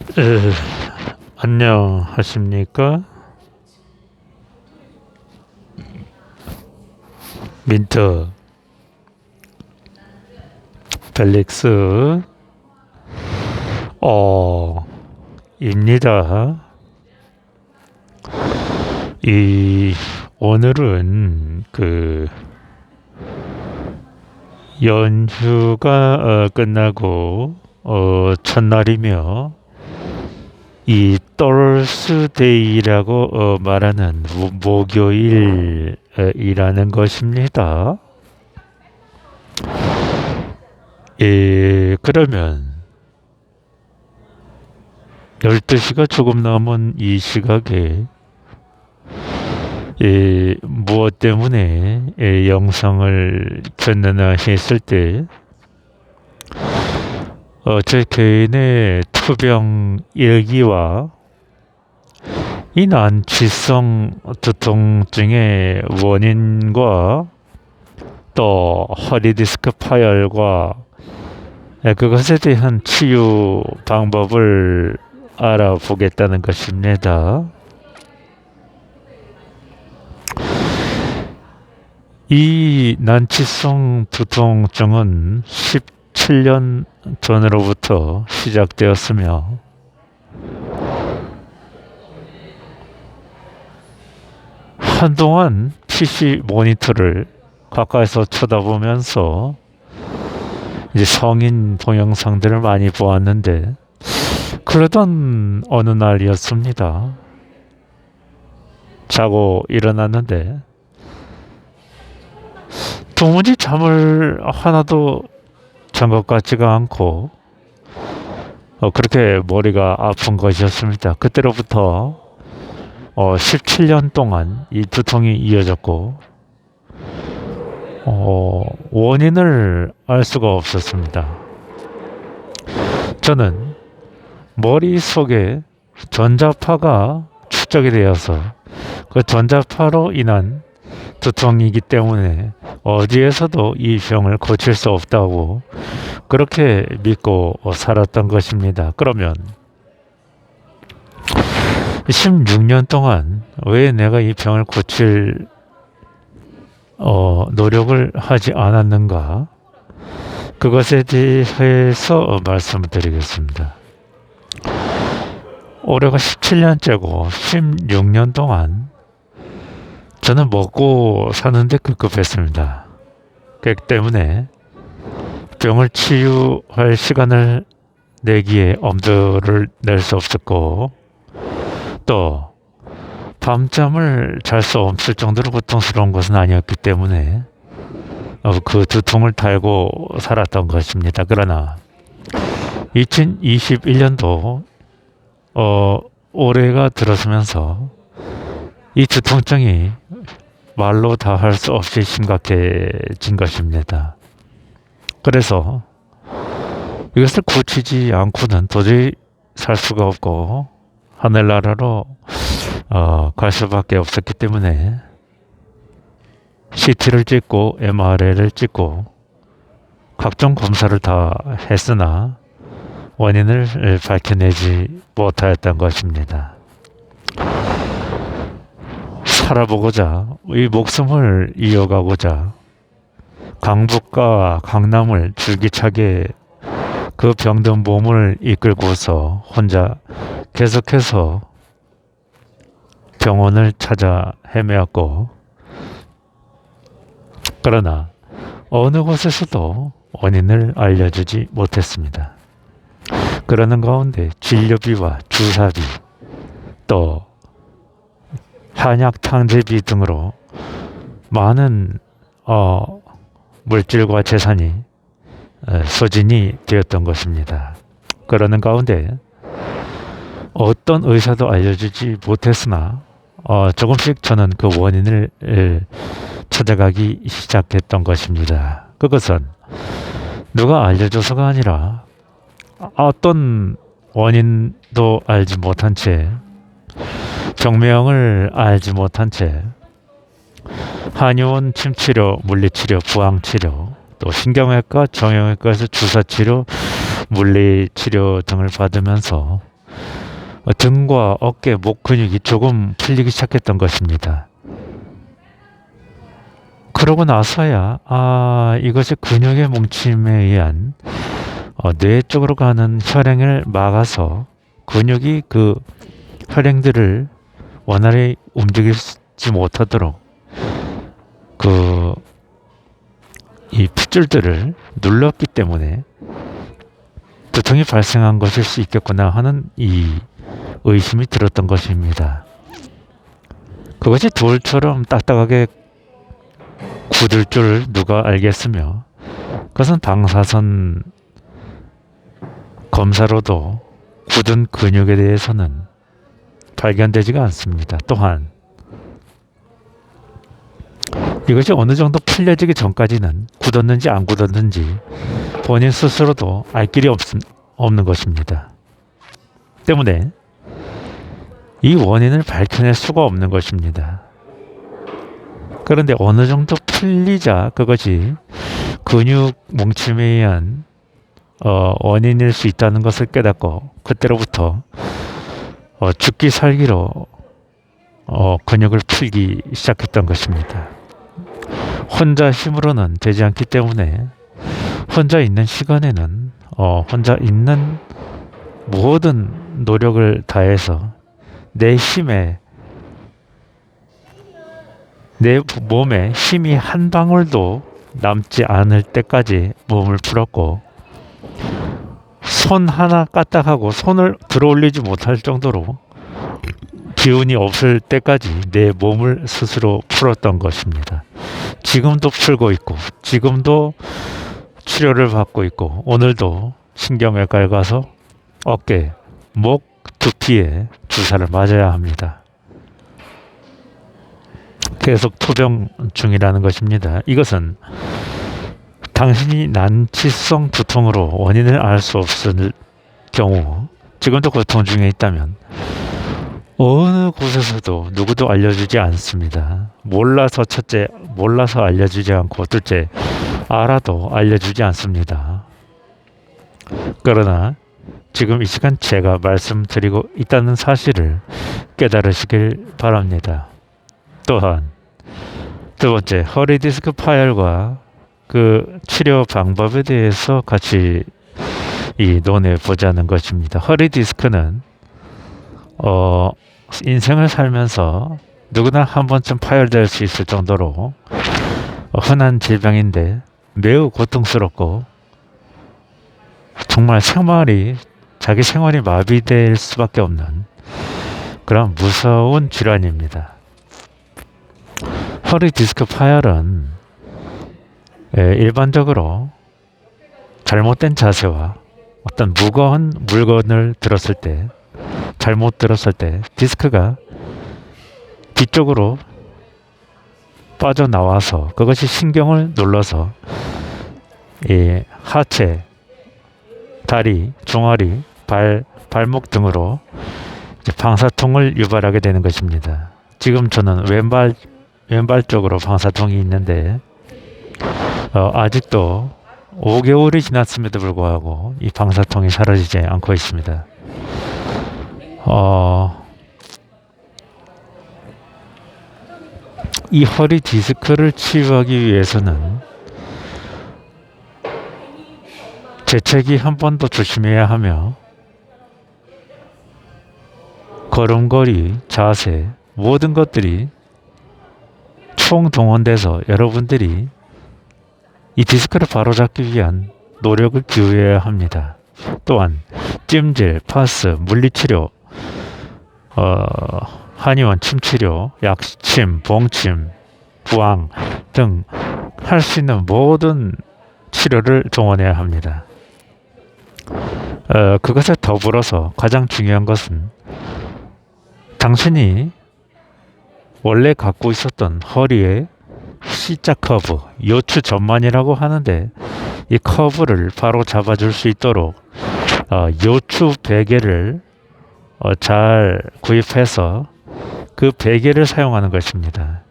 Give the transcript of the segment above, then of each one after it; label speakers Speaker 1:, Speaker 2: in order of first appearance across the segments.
Speaker 1: 에, 안녕하십니까? 민트 벨릭스 어 입니다. 이 오늘은 그 연휴가 어, 끝나고 어, 첫날이며 이 떨스데이라고 어, 말하는 모- 목요일이라는 것입니다. 예, 그러면 12시가 조금 남은 이 시각에 예, 무엇 때문에 예, 영상을 켰느냐 했을 때 어, 제 개인의 투병 일기와 이 난치성 두통증의 원인과 또 허리 디스크 파열과 예, 그것에 대한 치유 방법을 알아보겠다는 것입니다. 이 난치성 두통증은 17년 전으로부터 시작되었으며 한동안 PC 모니터를 가까이서 쳐다보면서 이제 성인 동영상들을 많이 보았는데 그러던 어느 날이었습니다. 자고 일어났는데 도무지 잠을 하나도 잔것 같지가 않고 어, 그렇게 머리가 아픈 것이었습니다. 그때로부터 어, 17년 동안 이 두통이 이어졌고 어, 원인을 알 수가 없었습니다. 저는 머릿속에 전자파가 축적이 되어서 그 전자파로 인한 두통이기 때문에 어디에서도 이 병을 고칠 수 없다고 그렇게 믿고 살았던 것입니다. 그러면 16년 동안 왜 내가 이 병을 고칠 어, 노력을 하지 않았는가? 그것에 대해서 말씀을 드리겠습니다. 올해가 17년째고 16년 동안 저는 먹고 사는데 급급했습니다. 그렇기 때문에 병을 치유할 시간을 내기에 엄두를 낼 수 없었고 또 밤잠을 잘 수 없을 정도로 고통스러운 것은 아니었기 때문에 어, 그 두통을 달고 살았던 것입니다. 그러나 2021년도 어, 올해가 들어서면서 이 두통증이 말로 다 할 수 없이 심각해진 것입니다. 그래서 이것을 고치지 않고는 도저히 살 수가 없고 하늘나라로 어, 갈 수밖에 없었기 때문에 CT를 찍고 MRI를 찍고 각종 검사를 다 했으나 원인을 밝혀내지 못하였던 것입니다. 살아보고자 이 목숨을 이어가고자 강북과 강남을 줄기차게 그 병든 몸을 이끌고서 혼자 계속해서 병원을 찾아 헤매었고 그러나 어느 곳에서도 원인을 알려주지 못했습니다. 그러는 가운데 진료비와 주사비 또 한약 탕제비 등으로 많은 어, 물질과 재산이 어, 소진이 되었던 것입니다. 그러는 가운데 어떤 의사도 알려주지 못했으나 어, 조금씩 저는 그 원인을 에, 찾아가기 시작했던 것입니다. 그것은 누가 알려줘서가 아니라 어떤 원인도 알지 못한 채 병명을 알지 못한 채 한의원 침치료, 물리치료, 부항치료, 또 신경외과, 정형외과에서 주사치료, 물리치료 등을 받으면서 어, 등과 어깨, 목 근육이 조금 풀리기 시작했던 것입니다. 그러고 나서야 아 이것이 근육의 뭉침에 의한 어, 뇌 쪽으로 가는 혈행을 막아서 근육이 그 혈행들을 원활히 움직이지 못하도록 그 이 핏줄들을 눌렀기 때문에 두통이 발생한 것일 수 있겠구나 하는 이 의심이 들었던 것입니다. 그것이 돌처럼 딱딱하게 굳을 줄 누가 알겠으며 그것은 방사선 검사로도 굳은 근육에 대해서는 발견되지가 않습니다. 또한 이것이 어느 정도 풀려지기 전까지는 굳었는지 안 굳었는지 본인 스스로도 알 길이 없, 없는 것입니다. 때문에 이 원인을 밝혀낼 수가 없는 것입니다. 그런데 어느 정도 풀리자 그것이 근육 뭉침에 의한 어, 원인일 수 있다는 것을 깨닫고 그때로부터 어, 죽기 살기로 어, 근육을 풀기 시작했던 것입니다. 혼자 힘으로는 되지 않기 때문에 혼자 있는 시간에는 어, 혼자 있는 모든 노력을 다해서 내 힘에 내 몸에 힘이 한 방울도 남지 않을 때까지 몸을 풀었고 손 하나 까딱하고 손을 들어 올리지 못할 정도로 기운이 없을 때까지 내 몸을 스스로 풀었던 것입니다. 지금도 풀고 있고 지금도 치료를 받고 있고 오늘도 신경외과에 가서 어깨, 목, 두피에 주사를 맞아야 합니다. 계속 투병 중이라는 것입니다. 이것은 당신이 난치성 두통으로 원인을 알 수 없을 경우 지금도 고통 중에 있다면 어느 곳에서도 누구도 알려주지 않습니다. 몰라서 첫째, 몰라서 알려주지 않고 둘째, 알아도 알려주지 않습니다. 그러나 지금 이 시간 제가 말씀드리고 있다는 사실을 깨달으시길 바랍니다. 또한 두 번째 허리 디스크 파열과 그 치료 방법에 대해서 같이 이 논해 보자는 것입니다. 허리 디스크는 어 인생을 살면서 누구나 한 번쯤 파열될 수 있을 정도로 흔한 질병인데 매우 고통스럽고 정말 생활이 자기 생활이 마비될 수밖에 없는 그런 무서운 질환입니다. 허리 디스크 파열은 예, 일반적으로 잘못된 자세와 어떤 무거운 물건을 들었을 때 잘못 들었을 때 디스크가 뒤쪽으로 빠져나와서 그것이 신경을 눌러서 이 하체, 다리, 종아리, 발, 발목 등으로 방사통을 유발하게 되는 것입니다. 지금 저는 왼발 왼발 쪽으로 방사통이 있는데 어, 아직도 5개월이 지났음에도 불구하고 이 방사통이 사라지지 않고 있습니다. 어, 이 허리 디스크를 치유하기 위해서는 재채기 한 번 더 조심해야 하며 걸음걸이, 자세, 모든 것들이 총동원돼서 여러분들이 이 디스크를 바로잡기 위한 노력을 기울여야 합니다. 또한 찜질, 파스, 물리치료, 어, 한의원 침치료, 약침, 봉침, 부항 등 할 수 있는 모든 치료를 동원해야 합니다. 어, 그것에 더불어서 가장 중요한 것은 당신이 원래 갖고 있었던 허리의 C자 커브, 요추 전만이라고 하는데 이 커브를 바로 잡아줄 수 있도록 어, 요추 베개를 어, 잘 구입해서 그 베개를 사용하는 것입니다.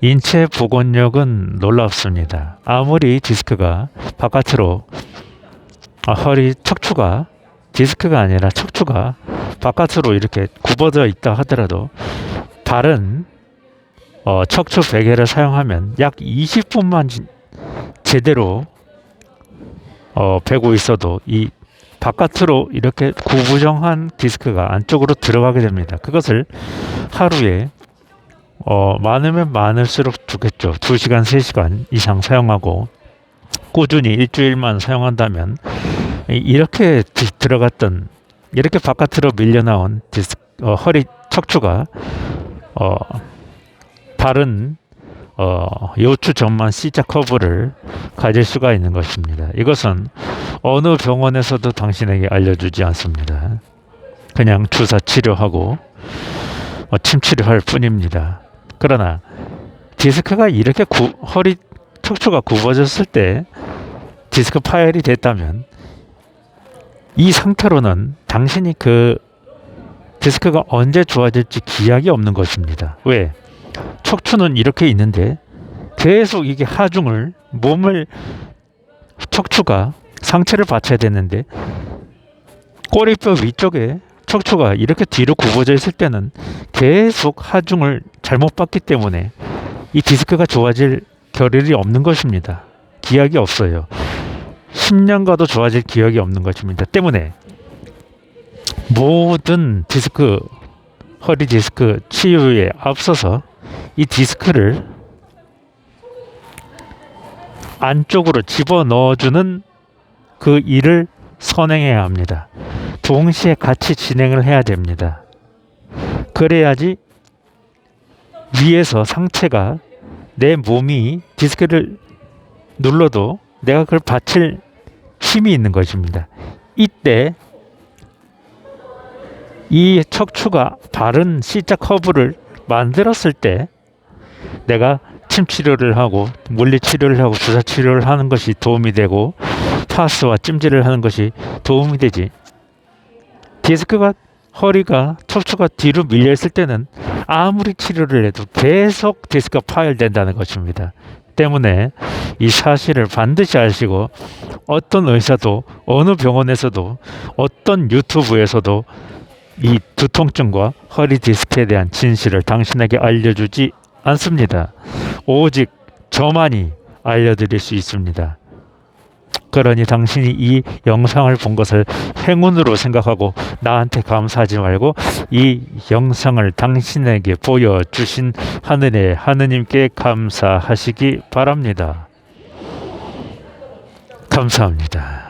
Speaker 1: 인체 복원력은 놀랍습니다. 아무리 디스크가 바깥으로 아, 허리 척추가 디스크가 아니라 척추가 바깥으로 이렇게 굽어져 있다 하더라도 바른 어, 척추 베개를 사용하면 약 20분만 지- 제대로 어, 베고 있어도 이 바깥으로 이렇게 구부정한 디스크가 안쪽으로 들어가게 됩니다. 그것을 하루에 어, 많으면 많을수록 좋겠죠. 2시간, 3시간 이상 사용하고 꾸준히 일주일만 사용한다면 이- 이렇게 디- 들어갔던 이렇게 바깥으로 밀려 나온 디스, 어, 허리 척추가 어, 바른 어, 요추 전만 C자 커브를 가질 수가 있는 것입니다. 이것은 어느 병원에서도 당신에게 알려주지 않습니다. 그냥 주사 치료하고 어, 침 치료할 뿐입니다. 그러나 디스크가 이렇게 구, 허리 척추가 굽어졌을 때 디스크 파열이 됐다면 이 상태로는 당신이 그 디스크가 언제 좋아질지 기약이 없는 것입니다. 왜? 척추는 이렇게 있는데 계속 이게 하중을 몸을 척추가 상체를 받쳐야 되는데 꼬리뼈 위쪽에 척추가 이렇게 뒤로 굽어져 있을 때는 계속 하중을 잘못 받기 때문에 이 디스크가 좋아질 겨를이 없는 것입니다. 기약이 없어요. 10년가도 좋아질 기억이 없는 것입니다. 때문에 모든 디스크 허리 디스크 치유에 앞서서 이 디스크를 안쪽으로 집어 넣어주는 그 일을 선행해야 합니다. 동시에 같이 진행을 해야 됩니다. 그래야지 위에서 상체가 내 몸이 디스크를 눌러도 내가 그걸 받칠 힘이 있는 것입니다. 이때 이 척추가 바른 C자 커브를 만들었을 때 내가 침 치료를 하고 물리 치료를 하고 주사 치료를 하는 것이 도움이 되고 파스와 찜질을 하는 것이 도움이 되지. 디스크가 허리가 척추가 뒤로 밀려 있을 때는 아무리 치료를 해도 계속 디스크가 파열된다는 것입니다. 때문에 이 사실을 반드시 아시고 어떤 의사도 어느 병원에서도 어떤 유튜브에서도 이 두통증과 허리 디스크에 대한 진실을 당신에게 알려주지 않습니다. 오직 저만이 알려드릴 수 있습니다. 그러니 당신이 이 영상을 본 것을 행운으로 생각하고 나한테 감사하지 말고 이 영상을 당신에게 보여주신 하늘의 하느님께 감사하시기 바랍니다. 감사합니다.